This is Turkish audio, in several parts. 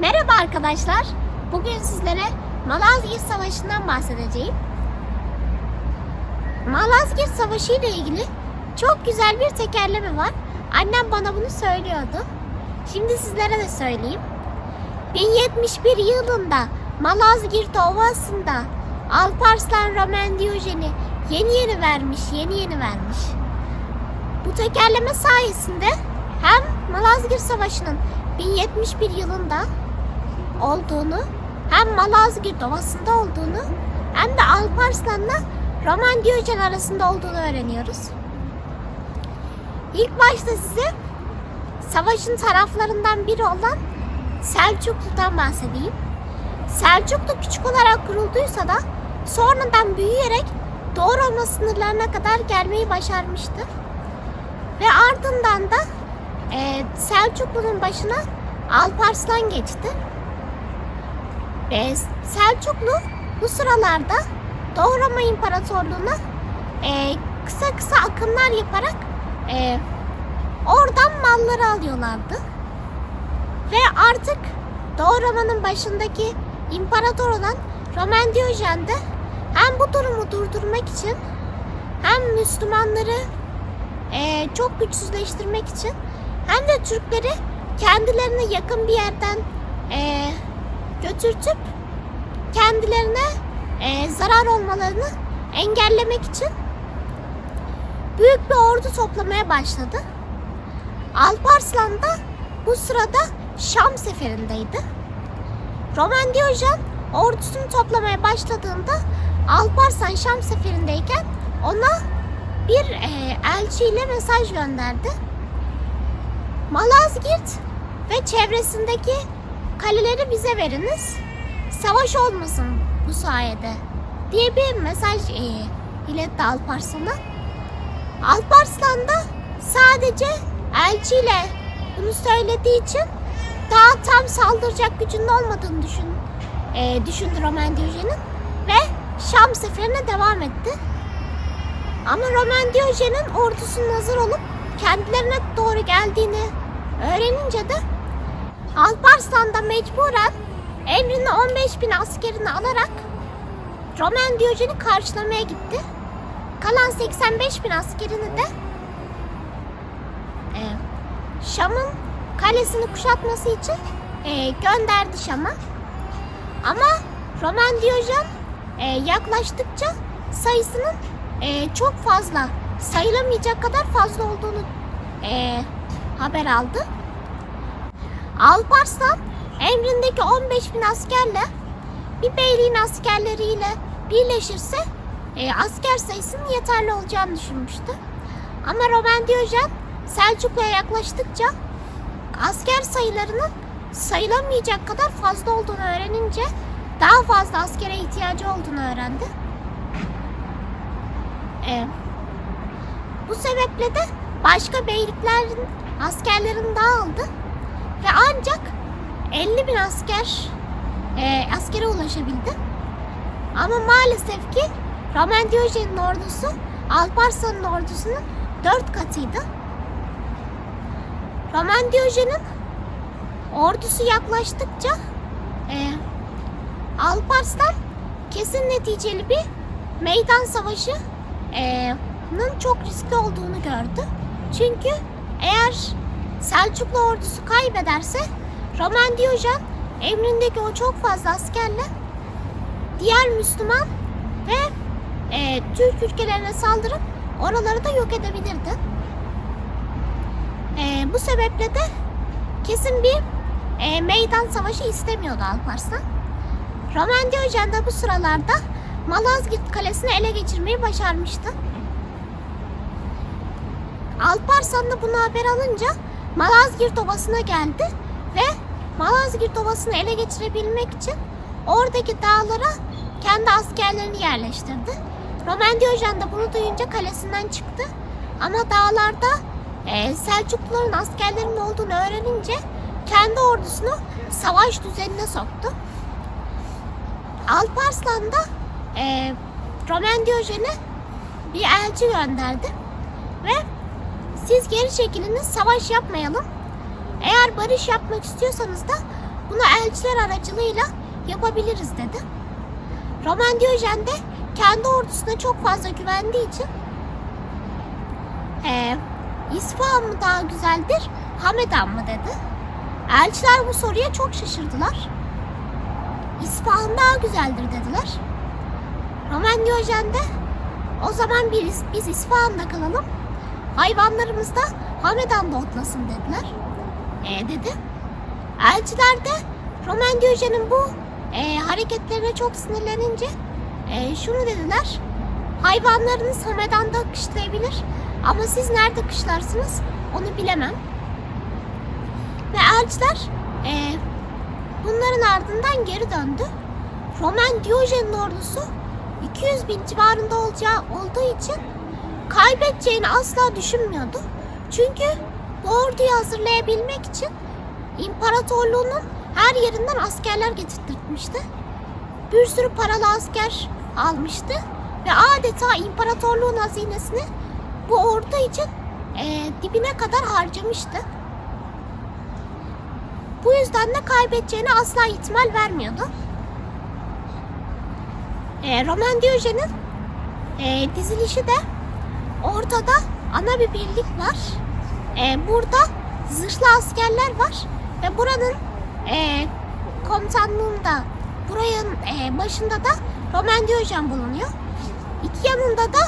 Merhaba arkadaşlar. Bugün sizlere Malazgirt Savaşı'ndan bahsedeceğim. Malazgirt Savaşı ile ilgili çok güzel bir tekerleme var. Annem bana bunu söylüyordu. Şimdi sizlere de söyleyeyim. 1071 yılında Malazgirt Ovası'nda Alparslan Roman Diyojen'i yeni yeni vermiş, yeni yeni vermiş. Bu tekerleme sayesinde hem Malazgirt Savaşı'nın 1071 yılında olduğunu hem Malazgirt Ovası'nda olduğunu hem de Alparslan'la Roman Diyojen arasında olduğunu öğreniyoruz. İlk başta size savaşın taraflarından biri olan Selçuklu'dan bahsedeyim. Selçuklu küçük olarak kurulduysa da sonradan büyüyerek Doğu Roma sınırlarına kadar gelmeyi başarmıştır. Ve ardından da e, Selçuklu'nun başına Alparslan geçti. Ve Selçuklu bu sıralarda Doğu Roma İmparatorluğu'na e, kısa kısa akınlar yaparak e, oradan malları alıyorlardı. Ve artık Doğu Roma'nın başındaki imparator olan Roman Diyojen de hem bu durumu durdurmak için hem Müslümanları e, çok güçsüzleştirmek için hem de Türkleri kendilerine yakın bir yerden e, götürtüp kendilerine e, zarar olmalarını engellemek için büyük bir ordu toplamaya başladı. Alparslan da bu sırada Şam seferindeydi. Roman Diyojen ordusunu toplamaya başladığında Alparslan Şam seferindeyken ona bir e, elçiyle mesaj gönderdi. Malazgirt ve çevresindeki kaleleri bize veriniz. Savaş olmasın bu sayede diye bir mesaj e, iletti Alparslan'a. Alparslan da sadece elçiyle bunu söylediği için daha tam saldıracak gücünün olmadığını düşün, e, düşündü Roman Diyojen'in ve Şam seferine devam etti. Ama Roman Diyojen'in ordusunun hazır olup kendilerine doğru geldiğini öğrenince de Alparslan da mecburen emrine 15 bin askerini alarak Roman Diyojen'i karşılamaya gitti. Kalan 85 bin askerini de e, Şam'ın kalesini kuşatması için e, gönderdi Şam'a. Ama Roman Diyojen e, yaklaştıkça sayısının e, çok fazla sayılamayacak kadar fazla olduğunu e, haber aldı. Alparslan emrindeki 15 bin askerle bir beyliğin askerleriyle birleşirse e, asker sayısının yeterli olacağını düşünmüştü. Ama Roman Diyojen Selçuklu'ya yaklaştıkça asker sayılarının sayılamayacak kadar fazla olduğunu öğrenince daha fazla askere ihtiyacı olduğunu öğrendi. E, bu sebeple de başka beyliklerin askerlerini dağıldı ve ancak 50 bin asker e, askere ulaşabildi. Ama maalesef ki Roman Diyojen'in ordusu Alparslan'ın ordusunun dört katıydı. Roman Diyojen'in ordusu yaklaştıkça e, Alparslan kesin neticeli bir meydan savaşı e, çok riskli olduğunu gördü. Çünkü eğer Selçuklu ordusu kaybederse Roman Diyojen emrindeki o çok fazla askerle diğer Müslüman ve e, Türk ülkelerine saldırıp oraları da yok edebilirdi. E, bu sebeple de kesin bir e, meydan savaşı istemiyordu Alparslan. Roman Diyojen de bu sıralarda Malazgirt Kalesi'ni ele geçirmeyi başarmıştı. Alparslan da bunu haber alınca Malazgirt Ovası'na geldi ve Malazgirt Ovası'nı ele geçirebilmek için oradaki dağlara kendi askerlerini yerleştirdi. Roman Diyojen de bunu duyunca kalesinden çıktı. Ama dağlarda e, Selçukluların askerlerinin olduğunu öğrenince kendi ordusunu savaş düzenine soktu. Alparslan da e, Roman Diyojen'e bir elçi gönderdi ve siz geri çekiliniz savaş yapmayalım. Eğer barış yapmak istiyorsanız da bunu elçiler aracılığıyla yapabiliriz dedi. Roman Diyojen de kendi ordusuna çok fazla güvendiği için ee, İsfahan mı daha güzeldir, Hamedan mı dedi. Elçiler bu soruya çok şaşırdılar. İsfahan daha güzeldir dediler. Roman Diyojen de o zaman biz, biz İsfahan'da kalalım. Hayvanlarımız da Hamedan'da otlasın dediler. E dedi. Elçiler de Roman Diyojen'in bu e, hareketlerine çok sinirlenince e, şunu dediler. Hayvanlarınız Hamedan'da kışlayabilir ama siz nerede kışlarsınız onu bilemem. Ve elçiler e, bunların ardından geri döndü. Roman Diyojen'in ordusu 200 bin civarında olacağı olduğu için kaybedeceğini asla düşünmüyordu. Çünkü bu orduyu hazırlayabilmek için imparatorluğunun her yerinden askerler getirtmişti. Bir sürü paralı asker almıştı ve adeta imparatorluğun hazinesini bu ordu için e, dibine kadar harcamıştı. Bu yüzden de kaybedeceğine asla ihtimal vermiyordu. E, Roman Diyojen'in e, dizilişi de ortada ana bir birlik var. E, burada zırhlı askerler var ve buranın e, komutanlığında buranın e, başında da Roman Diyojen bulunuyor. İki yanında da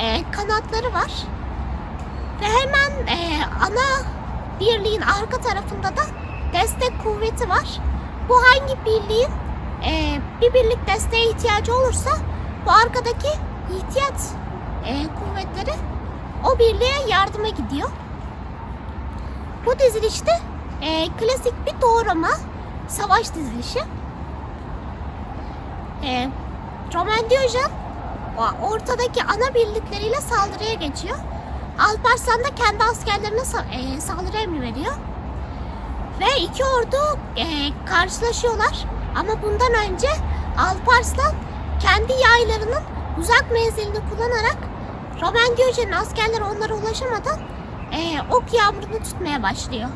e, kanatları var. Ve hemen e, ana birliğin arka tarafında da destek kuvveti var. Bu hangi birliğin e, bir birlik desteğe ihtiyacı olursa bu arkadaki ihtiyat e, kuvvetleri o birliğe yardıma gidiyor. Bu dizilişte e, klasik bir doğrama savaş dizilişi. E, Roman Diyojen ortadaki ana birlikleriyle saldırıya geçiyor. Alparslan da kendi askerlerine e, saldırı emri veriyor. Ve iki ordu e, karşılaşıyorlar. Ama bundan önce Alparslan kendi yaylarının uzak menzilini kullanarak Roman Diyojen'in askerleri onlara ulaşamadan e, ok yağmurunu tutmaya başlıyor.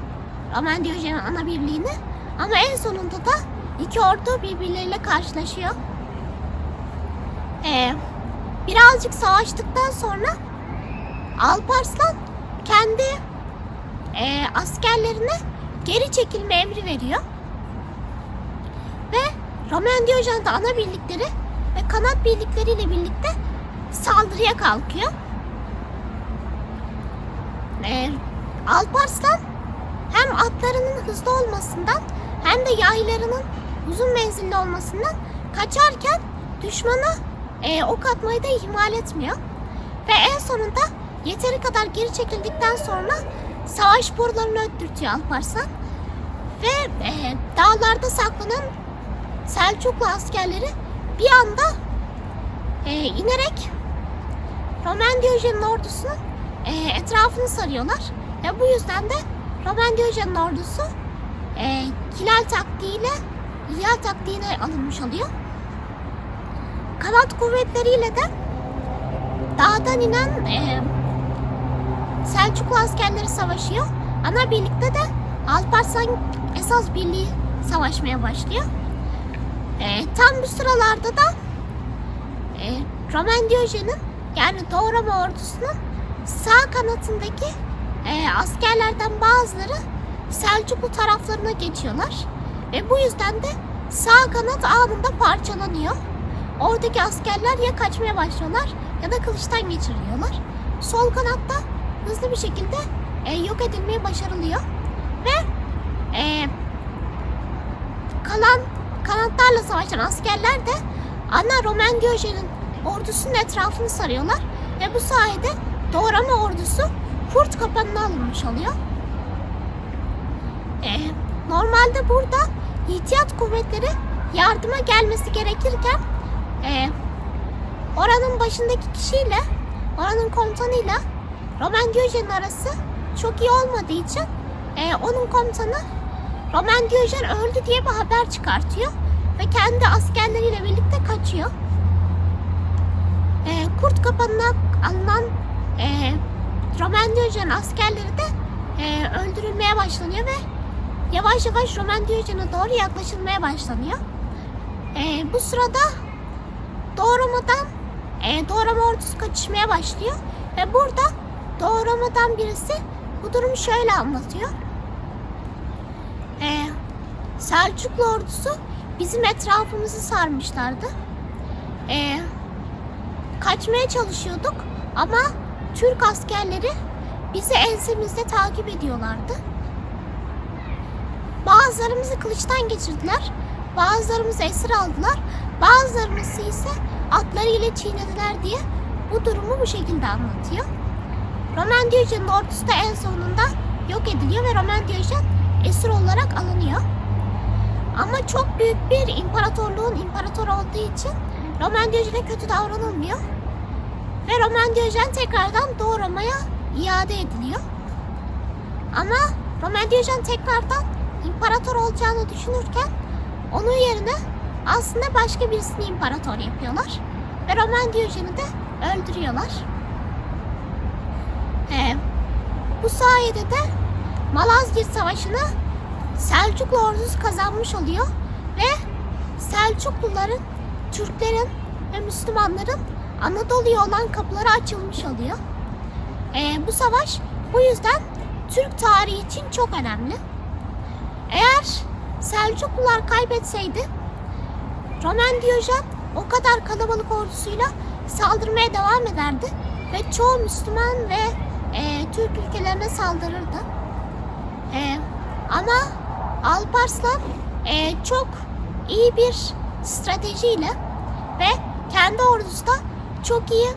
Roman Diyojen'in ana birliğini. Ama en sonunda da iki ordu birbirleriyle karşılaşıyor. E, birazcık savaştıktan sonra Alparslan kendi e, askerlerine geri çekilme emri veriyor. Ve Roman Diyojen de ana birlikleri ve kanat birlikleriyle birlikte saldırıya kalkıyor. E, Alparslan hem atlarının hızlı olmasından hem de yaylarının uzun menzilli olmasından kaçarken düşmana e, ok atmayı da ihmal etmiyor. Ve en sonunda yeteri kadar geri çekildikten sonra savaş borularını öttürtüyor Alparslan. Ve e, dağlarda saklanan Selçuklu askerleri bir anda e, inerek Roman Diyojen'in ordusunun e, etrafını sarıyorlar. Ve bu yüzden de Roman Diyojen'in ordusu e, Hilal taktiğiyle İhya taktiğine alınmış oluyor. Kanat kuvvetleriyle de dağdan inen e, Selçuklu askerleri savaşıyor. Ana birlikte de Alparslan esas birliği savaşmaya başlıyor. E, tam bu sıralarda da e, Roman Diyojen'in yani Doğu Roma ordusunun sağ kanatındaki e, askerlerden bazıları Selçuklu taraflarına geçiyorlar. Ve bu yüzden de sağ kanat anında parçalanıyor. Oradaki askerler ya kaçmaya başlıyorlar ya da kılıçtan geçiriliyorlar. Sol kanatta hızlı bir şekilde e, yok edilmeye başarılıyor. Ve e, kalan kanatlarla savaşan askerler de ana Roman Diyojen'in ordusunun etrafını sarıyorlar. Ve bu sayede Doğrama ordusu Kurt kapanına alınmış oluyor. E, normalde burada ihtiyat kuvvetleri yardıma gelmesi gerekirken e, oranın başındaki kişiyle oranın komutanıyla Roman Diyojen'in arası çok iyi olmadığı için e, onun komutanı Roman Diyojen öldü diye bir haber çıkartıyor ve kendi askerleriyle birlikte kaçıyor. E, Kurt kapanına alınan e, Roman Diyojen askerleri de e, öldürülmeye başlanıyor ve yavaş yavaş Roman Diyojen'e doğru yaklaşılmaya başlanıyor. Ee, bu sırada doğramadan e, doğrama ordusu kaçışmaya başlıyor. Ve burada doğramadan birisi bu durumu şöyle anlatıyor. Ee, Selçuklu ordusu bizim etrafımızı sarmışlardı. Ee, kaçmaya çalışıyorduk ama Türk askerleri bizi ensemizde takip ediyorlardı. Bazılarımızı kılıçtan geçirdiler, bazılarımızı esir aldılar, bazılarımızı ise atlarıyla çiğnediler diye bu durumu bu şekilde anlatıyor. Roman Diyojen'in ordusu da en sonunda yok ediliyor ve Roman Diyojen esir olarak alınıyor. Ama çok büyük bir imparatorluğun imparatoru olduğu için Roman Diyojen'e kötü davranılmıyor. Ve Roman Diyojen tekrardan Doğu Roma'ya iade ediliyor. Ama Roman Diyojen tekrardan imparator olacağını düşünürken onun yerine aslında başka birisini imparator yapıyorlar. Ve Roman Diyojen'i de öldürüyorlar. Ee, bu sayede de Malazgirt Savaşı'nı Selçuklu ordusu kazanmış oluyor ve Selçukluların, Türklerin ve Müslümanların Anadolu'ya olan kapıları açılmış oluyor. Ee, bu savaş bu yüzden Türk tarihi için çok önemli. Eğer Selçuklular kaybetseydi Roman Diyojen o kadar kalabalık ordusuyla saldırmaya devam ederdi ve çoğu Müslüman ve e, Türk ülkelerine saldırırdı. E, ama Alparslan e, çok iyi bir stratejiyle ve kendi ordusu da çok iyi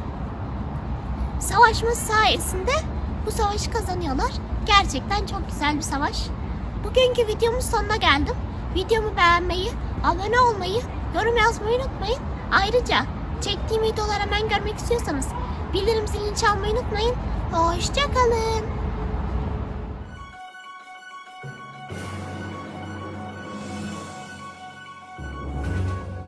savaşması sayesinde bu savaşı kazanıyorlar. Gerçekten çok güzel bir savaş. Bugünkü videomun sonuna geldim. Videomu beğenmeyi, abone olmayı, yorum yazmayı unutmayın. Ayrıca çektiğim videoları hemen görmek istiyorsanız bildirim zilini çalmayı unutmayın. Hoşçakalın.